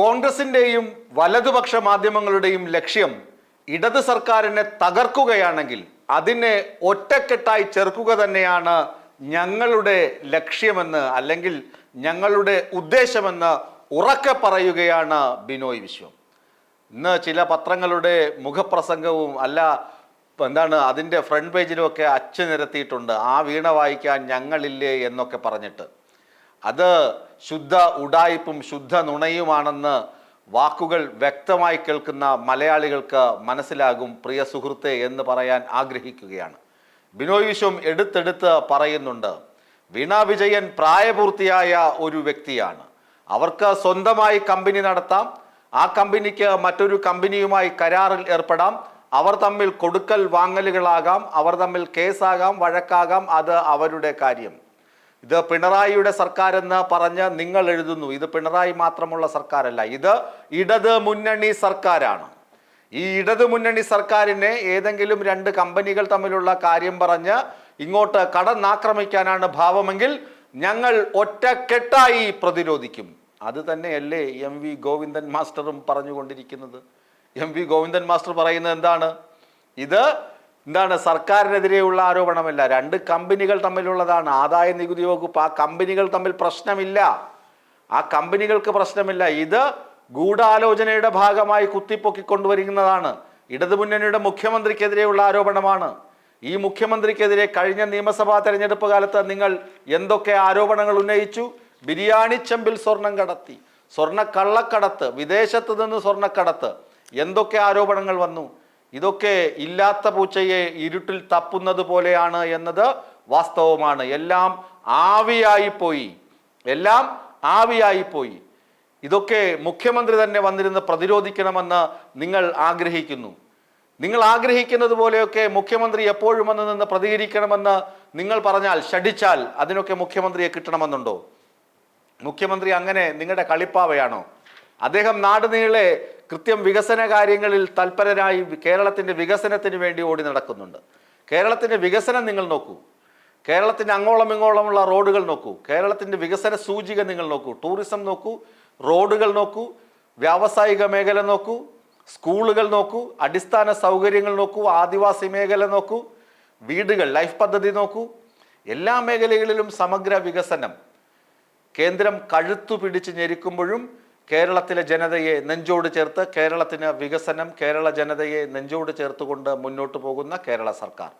കോൺഗ്രസിന്റെയും വലതുപക്ഷ മാധ്യമങ്ങളുടെയും ലക്ഷ്യം ഇടത് സർക്കാരിനെ തകർക്കുകയാണെങ്കിൽ അതിനെ ഒറ്റക്കെട്ടായി ചെറുക്കുക തന്നെയാണ് ഞങ്ങളുടെ ലക്ഷ്യമെന്ന് അല്ലെങ്കിൽ ഞങ്ങളുടെ ഉദ്ദേശമെന്ന് ഉറക്കെ പറയുകയാണ് ബിനോയ് വിശ്വം. ഇന്ന് ചില പത്രങ്ങളുടെ മുഖപ്രസംഗവും അല്ല എന്താണ് അതിന്റെ ഫ്രണ്ട് പേജിലുമൊക്കെ അച്ചു നിരത്തിയിട്ടുണ്ട്. ആ വീണ വായിക്കാൻ ഞങ്ങളില്ലേ എന്നൊക്കെ പറഞ്ഞിട്ട്. അത് ശുദ്ധ ഉടായിപ്പും ശുദ്ധ നുണയുമാണെന്ന് വാക്കുകൾ വ്യക്തമായി കേൾക്കുന്ന മലയാളികൾക്ക് മനസ്സിലാകും പ്രിയ സുഹൃത്തെ എന്ന് പറയാൻ ആഗ്രഹിക്കുകയാണ്. ബിനോയ് വിശ്വം എടുത്തെടുത്ത് പറയുന്നുണ്ട് വീണ വിജയൻ പ്രായപൂർത്തിയായ ഒരു വ്യക്തിയാണ്. അവർക്ക് സ്വന്തമായി കമ്പനി നടത്താം. ആ കമ്പനിക്ക് മറ്റൊരു കമ്പനിയുമായി കരാറിൽ ഏർപ്പെടാം. അവർ തമ്മിൽ കൊടുക്കൽ വാങ്ങലുകളാകാം. അവർ തമ്മിൽ കേസാകാം വഴക്കാകാം. അത് അവരുടെ കാര്യം. ഇത് പിണറായിയുടെ സർക്കാർ എന്ന് പറഞ്ഞ് നിങ്ങൾ എഴുതുന്നു. ഇത് പിണറായി മാത്രമുള്ള സർക്കാരല്ല. ഇത് ഇടത് മുന്നണി സർക്കാരാണ്. ഈ ഇടത് മുന്നണി സർക്കാരിനെ ഏതെങ്കിലും രണ്ട് കമ്പനികൾ തമ്മിലുള്ള കാര്യം പറഞ്ഞ് ഇങ്ങോട്ട് കടന്നാക്രമിക്കാനാണ് ഭാവമെങ്കിൽ ഞങ്ങൾ ഒറ്റക്കെട്ടായി പ്രതിരോധിക്കും. അത് തന്നെയല്ലേ എം വി ഗോവിന്ദൻ മാസ്റ്ററും പറഞ്ഞുകൊണ്ടിരിക്കുന്നത്. എം വി ഗോവിന്ദൻ മാസ്റ്റർ പറയുന്നത് എന്താണ്? ഇത് എന്താണ് സർക്കാരിനെതിരെയുള്ള ആരോപണമല്ല രണ്ട് കമ്പനികൾ തമ്മിലുള്ളതാണ്. ആദായ നികുതി വകുപ്പ് ആ കമ്പനികൾ തമ്മിൽ പ്രശ്നമില്ല. ആ കമ്പനികൾക്ക് പ്രശ്നമില്ല. ഇത് ഗൂഢാലോചനയുടെ ഭാഗമായി കുത്തിപ്പൊക്കിക്കൊണ്ടുവരുന്നതാണ് ഇടതുമുന്നണിയുടെ മുഖ്യമന്ത്രിക്കെതിരെയുള്ള ആരോപണമാണ്. ഈ മുഖ്യമന്ത്രിക്കെതിരെ കഴിഞ്ഞ നിയമസഭാ തെരഞ്ഞെടുപ്പ് കാലത്ത് നിങ്ങൾ എന്തൊക്കെ ആരോപണങ്ങൾ ഉന്നയിച്ചു? ബിരിയാണി ചെമ്പിൽ സ്വർണം കടത്തി സ്വർണക്കള്ളക്കടത്ത് വിദേശത്ത് നിന്ന് സ്വർണക്കടത്ത് എന്തൊക്കെ ആരോപണങ്ങൾ വന്നു? ഇതൊക്കെ ഇല്ലാത്ത പൂച്ചയെ ഇരുട്ടിൽ തപ്പുന്നത് പോലെയാണ് എന്നത് വാസ്തവമാണ്. എല്ലാം ആവിയായി പോയി. എല്ലാം ആവിയായി പോയി. ഇതൊക്കെ മുഖ്യമന്ത്രി തന്നെ വന്നിരുന്ന് പ്രതിരോധിക്കണമെന്ന് നിങ്ങൾ ആഗ്രഹിക്കുന്നു. നിങ്ങൾ ആഗ്രഹിക്കുന്നത് പോലെയൊക്കെ മുഖ്യമന്ത്രി എപ്പോഴും വന്ന് നിന്ന് പ്രതികരിക്കണമെന്ന് നിങ്ങൾ പറഞ്ഞാൽ ഷടിച്ചാൽ അതിനൊക്കെ മുഖ്യമന്ത്രിയെ കിട്ടണമെന്നുണ്ടോ? മുഖ്യമന്ത്രി അങ്ങനെ നിങ്ങളുടെ കളിപ്പാവയാണോ? അദ്ദേഹം നാടുനീളെ കൃത്യം വികസന കാര്യങ്ങളിൽ തൽപരരായി കേരളത്തിന്റെ വികസനത്തിന് വേണ്ടി ഓടി നടക്കുന്നുണ്ട്. കേരളത്തിന്റെ വികസനം നിങ്ങൾ നോക്കൂ. കേരളത്തിന്റെ അങ്ങോളം ഇങ്ങോളമുള്ള റോഡുകൾ നോക്കൂ. കേരളത്തിന്റെ വികസന സൂചിക നിങ്ങൾ നോക്കൂ. ടൂറിസം നോക്കൂ റോഡുകൾ നോക്കൂ വ്യാവസായിക മേഖല നോക്കൂ സ്കൂളുകൾ നോക്കൂ അടിസ്ഥാന സൗകര്യങ്ങൾ നോക്കൂ ആദിവാസി മേഖല നോക്കൂ വീടുകൾ ലൈഫ് പദ്ധതി നോക്കൂ. എല്ലാ മേഖലകളിലും സമഗ്ര വികസനം. കേന്ദ്രം കഴുത്തു പിടിച്ച് ഞെരുക്കുമ്പോഴും കേരളത്തിലെ ജനതയെ നെഞ്ചോട് ചേർത്ത് കേരളത്തിന് വികസനം കേരള ജനതയെ നെഞ്ചോട് ചേർത്തുകൊണ്ട് മുന്നോട്ട് പോകുന്ന കേരള സർക്കാർ.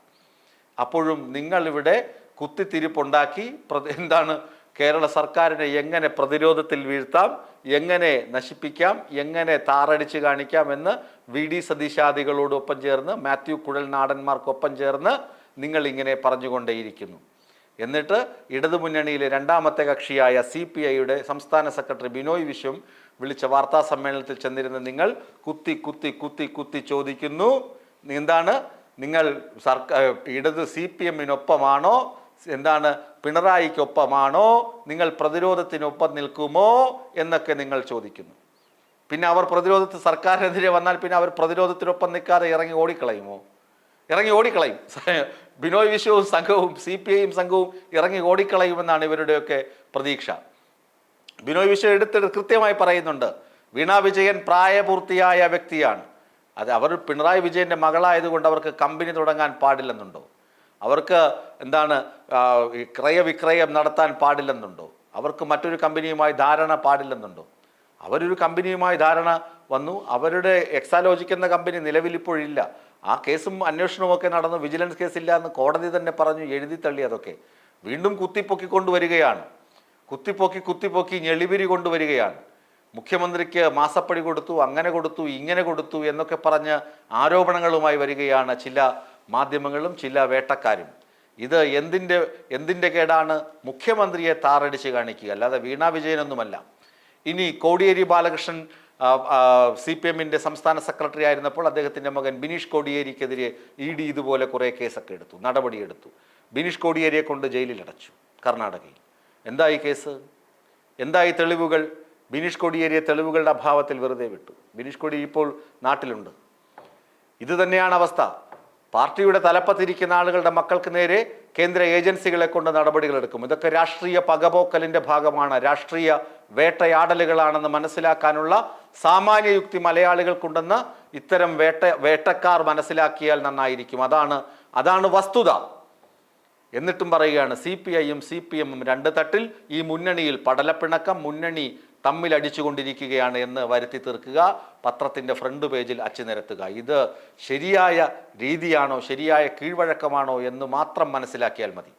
അപ്പോഴും നിങ്ങളിവിടെ കുത്തിത്തിരിപ്പുണ്ടാക്കി എന്താണ് കേരള സർക്കാരിനെ എങ്ങനെ പ്രതിരോധത്തിൽ വീഴ്ത്താം എങ്ങനെ നശിപ്പിക്കാം എങ്ങനെ താറടിച്ച് കാണിക്കാം എന്ന് വി ഡി സതീശാദികളോടൊപ്പം ചേർന്ന് മാത്യു കുഴൽനാടന്മാർക്കൊപ്പം ചേർന്ന് നിങ്ങൾ ഇങ്ങനെ പറഞ്ഞുകൊണ്ടേയിരിക്കുന്നു. എന്നിട്ട് ഇടതുമുന്നണിയിലെ രണ്ടാമത്തെ കക്ഷിയായ സി പി ഐയുടെ സംസ്ഥാന സെക്രട്ടറി ബിനോയ് വിശ്വം വിളിച്ച വാർത്താ സമ്മേളനത്തിൽ ചെന്നിരുന്ന നിങ്ങൾ കുത്തി കുത്തി കുത്തി കുത്തി ചോദിക്കുന്നു. എന്താണ്? നിങ്ങൾ സർക്കാർ ഇടത് സി പി എമ്മിനൊപ്പമാണോ എന്താണ്? പിണറായിക്കൊപ്പമാണോ? നിങ്ങൾ പ്രതിരോധത്തിനൊപ്പം നിൽക്കുമോ? എന്നൊക്കെ നിങ്ങൾ ചോദിക്കുന്നു. പിന്നെ അവർ പ്രതിരോധത്തിൽ സർക്കാരിനെതിരെ വന്നാൽ പിന്നെ അവർ പ്രതിരോധത്തിനൊപ്പം നിൽക്കാതെ ഇറങ്ങി ഓടിക്കളയുമോ? ഇറങ്ങി ഓടിക്കളയും. ബിനോയ് വിശ്വവും സംഘവും സി പി ഐയും സംഘവും ഇറങ്ങി ഓടിക്കളയുമെന്നാണ് ഇവരുടെയൊക്കെ പ്രതീക്ഷ. ബിനോയ് വിശ്വ എടുത്ത് കൃത്യമായി പറയുന്നുണ്ട് വീണ വിജയൻ പ്രായപൂർത്തിയായ വ്യക്തിയാണ്. അത് അവർ പിണറായി വിജയന്റെ മകളായതുകൊണ്ട് അവർക്ക് കമ്പനി തുടങ്ങാൻ പാടില്ലെന്നുണ്ടോ? അവർക്ക് എന്താണ് ക്രയവിക്രയം നടത്താൻ പാടില്ലെന്നുണ്ടോ? അവർക്ക് മറ്റൊരു കമ്പനിയുമായി ധാരണ പാടില്ലെന്നുണ്ടോ? അവരൊരു കമ്പനിയുമായി ധാരണ വന്നു. അവരുടെ എക്സാലോജിക് എന്ന കമ്പനി നിലവിലിപ്പോഴില്ല. ആ കേസും അന്വേഷണവും ഒക്കെ നടന്ന് വിജിലൻസ് കേസില്ല എന്ന് കോടതി തന്നെ പറഞ്ഞു എഴുതി തള്ളി അതൊക്കെ. വീണ്ടും കുത്തിപ്പൊക്കി കൊണ്ടുവരികയാണ് കുത്തിപ്പൊക്കി കുത്തിപ്പൊക്കി ഞെളിപിരി കൊണ്ടുവരികയാണ്. മുഖ്യമന്ത്രിക്ക് മാസപ്പടി കൊടുത്തു അങ്ങനെ കൊടുത്തു ഇങ്ങനെ കൊടുത്തു എന്നൊക്കെ പറഞ്ഞ് ആരോപണങ്ങളുമായി വരികയാണ് ചില മാധ്യമങ്ങളും ചില വേട്ടക്കാരും. ഇത് എന്തിന്റെ എന്തിന്റെ കേടാണ്? മുഖ്യമന്ത്രിയെ താറടിച്ച് കാണിക്കുക അല്ലാതെ വീണ വിജയനൊന്നുമല്ല. ഇനി കോടിയേരി ബാലകൃഷ്ണൻ സി പി എമ്മിന്റെ സംസ്ഥാന സെക്രട്ടറി ആയിരുന്നപ്പോൾ അദ്ദേഹത്തിന്റെ മകൻ ബിനീഷ് കോടിയേരിക്കെതിരെ ഇ ഡി ഇതുപോലെ കുറേ കേസൊക്കെ എടുത്തു നടപടിയെടുത്തു. ബിനീഷ് കോടിയേരിയെ കൊണ്ട് ജയിലിലടച്ചു കർണാടകയിൽ. എന്തായി കേസ്? എന്തായി തെളിവുകൾ? ബിനീഷ് കോടിയേരിയെ തെളിവുകളുടെ അഭാവത്തിൽ വെറുതെ വിട്ടു. ബിനീഷ് കോടി ഇപ്പോൾ നാട്ടിലുണ്ട്. ഇത് തന്നെയാണ് അവസ്ഥ. പാർട്ടിയുടെ തലപ്പത്തിരിക്കുന്ന ആളുകളുടെ മക്കൾക്ക് നേരെ കേന്ദ്ര ഏജൻസികളെ കൊണ്ട് നടപടികളെടുക്കും ഇതൊക്കെ രാഷ്ട്രീയ പകപോക്കലിന്റെ ഭാഗമാണ്. രാഷ്ട്രീയ വേട്ടയാടലുകളാണെന്ന് മനസ്സിലാക്കാനുള്ള സാമാന്യ യുക്തി മലയാളികൾക്കുണ്ടെന്ന് ഇത്തരം വേട്ട വേട്ടക്കാർ മനസ്സിലാക്കിയാൽ നന്നായിരിക്കും. അതാണ് അതാണ് വസ്തുത. എന്നിട്ടും പറയുകയാണ് സി പി ഐയും സി പി എമ്മും രണ്ട് തട്ടിൽ ഈ മുന്നണിയിൽ പടലപ്പിണക്കം മുന്നണി തമ്മിൽ അടിച്ചുകൊണ്ടിരിക്കുകയാണ് എന്ന് വരുത്തി തീർക്കുക. പത്രത്തിന്റെ ഫ്രണ്ട് പേജിൽ അച്ചു നിരത്തുക. ഇത് ശരിയായ രീതിയാണോ ശരിയായ കീഴ്വഴക്കമാണോ എന്ന് മാത്രം മനസ്സിലാക്കിയാൽ മതി.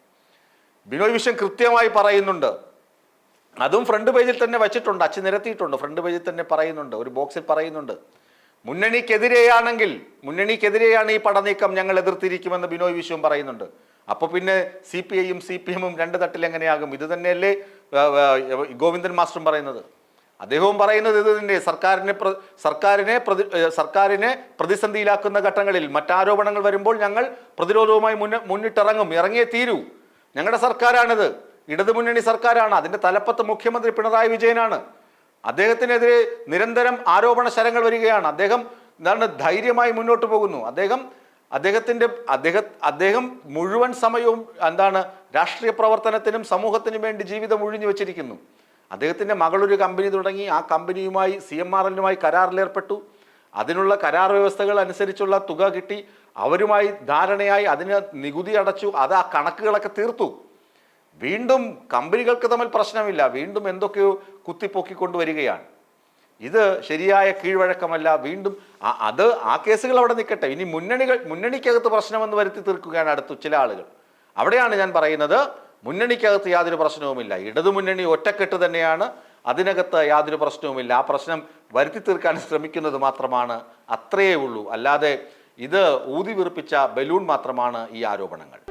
ബിനോയ് വിശ്വം കൃത്യമായി പറയുന്നുണ്ട്. അതും ഫ്രണ്ട് പേജിൽ തന്നെ വെച്ചിട്ടുണ്ട്. അച്ചു നിരത്തിയിട്ടുണ്ട്. ഫ്രണ്ട് പേജിൽ തന്നെ പറയുന്നുണ്ട്. ഒരു ബോക്സിൽ പറയുന്നുണ്ട്. മുന്നണിക്കെതിരെയാണെങ്കിൽ മുന്നണിക്കെതിരെയാണ് ഈ പടനീക്കം ഞങ്ങൾ എതിർത്തിരിക്കുമെന്ന് ബിനോയ് വിശ്വം പറയുന്നുണ്ട്. അപ്പോൾ പിന്നെ സി പി ഐയും സി പി എമ്മും രണ്ട് തട്ടിൽ എങ്ങനെയാകും? ഇത് തന്നെയല്ലേ ഗോവിന്ദൻ മാസ്റ്ററും പറയുന്നത്. അദ്ദേഹവും പറയുന്നത് ഇത് തന്നെ സർക്കാരിനെ സർക്കാരിനെ പ്രതി സർക്കാരിനെ പ്രതിസന്ധിയിലാക്കുന്ന ഘട്ടങ്ങളിൽ മറ്റാരോപണങ്ങൾ വരുമ്പോൾ ഞങ്ങൾ പ്രതിരോധവുമായി മുന്ന മുന്നിട്ടിറങ്ങും. ഇറങ്ങിയേ തീരൂ. ഞങ്ങളുടെ സർക്കാരാണിത്. ഇടതുമുന്നണി സർക്കാരാണ്. അതിന്റെ തലപ്പത്ത് മുഖ്യമന്ത്രി പിണറായി വിജയനാണ്. അദ്ദേഹത്തിനെതിരെ നിരന്തരം ആരോപണ ശരങ്ങൾ വരികയാണ്. അദ്ദേഹം എന്താണ് ധൈര്യമായി മുന്നോട്ട് പോകുന്നു. അദ്ദേഹം അദ്ദേഹത്തിന്റെ അദ്ദേഹ അദ്ദേഹം മുഴുവൻ സമയവും എന്താണ് രാഷ്ട്രീയ പ്രവർത്തനത്തിനും സമൂഹത്തിനും വേണ്ടി ജീവിതം ഒഴിഞ്ഞു വെച്ചിരിക്കുന്നു. അദ്ദേഹത്തിന്റെ മകളൊരു കമ്പനി തുടങ്ങി. ആ കമ്പനിയുമായി സി എം ആർ എല്ലുമായി കരാറിലേർപ്പെട്ടു. അതിനുള്ള കരാർ വ്യവസ്ഥകൾ അനുസരിച്ചുള്ള തുക കിട്ടി. അവരുമായി ധാരണയായി അതിന് നികുതി അടച്ചു. അത് ആ കണക്കുകളൊക്കെ തീർത്തു. വീണ്ടും കമ്പനികൾക്ക് തമ്മിൽ പ്രശ്നമില്ല. വീണ്ടും എന്തൊക്കെയോ കുത്തിപ്പൊക്കിക്കൊണ്ടുവരികയാണ്. ഇത് ശരിയായ കീഴ്വഴക്കമല്ല. വീണ്ടും അത് ആ കേസുകൾ അവിടെ നിൽക്കട്ടെ. ഇനി മുന്നണികൾ മുന്നണിക്കകത്ത് പ്രശ്നമെന്ന് വരുത്തി തീർക്കുകയാണ് അടുത്ത് ചില ആളുകൾ. അവിടെയാണ് ഞാൻ പറയുന്നത് മുന്നണിക്കകത്ത് യാതൊരു പ്രശ്നവുമില്ല. ഇടതുമുന്നണി ഒറ്റക്കെട്ട് തന്നെയാണ്. അതിനകത്ത് യാതൊരു പ്രശ്നവുമില്ല. ആ പ്രശ്നം വരുത്തി തീർക്കാൻ ശ്രമിക്കുന്നത് മാത്രമാണ്. അത്രയേ ഉള്ളൂ. അല്ലാതെ ഇത് ഊതി വീർപ്പിച്ച ബലൂൺ മാത്രമാണ് ഈ ആരോപണങ്ങൾ.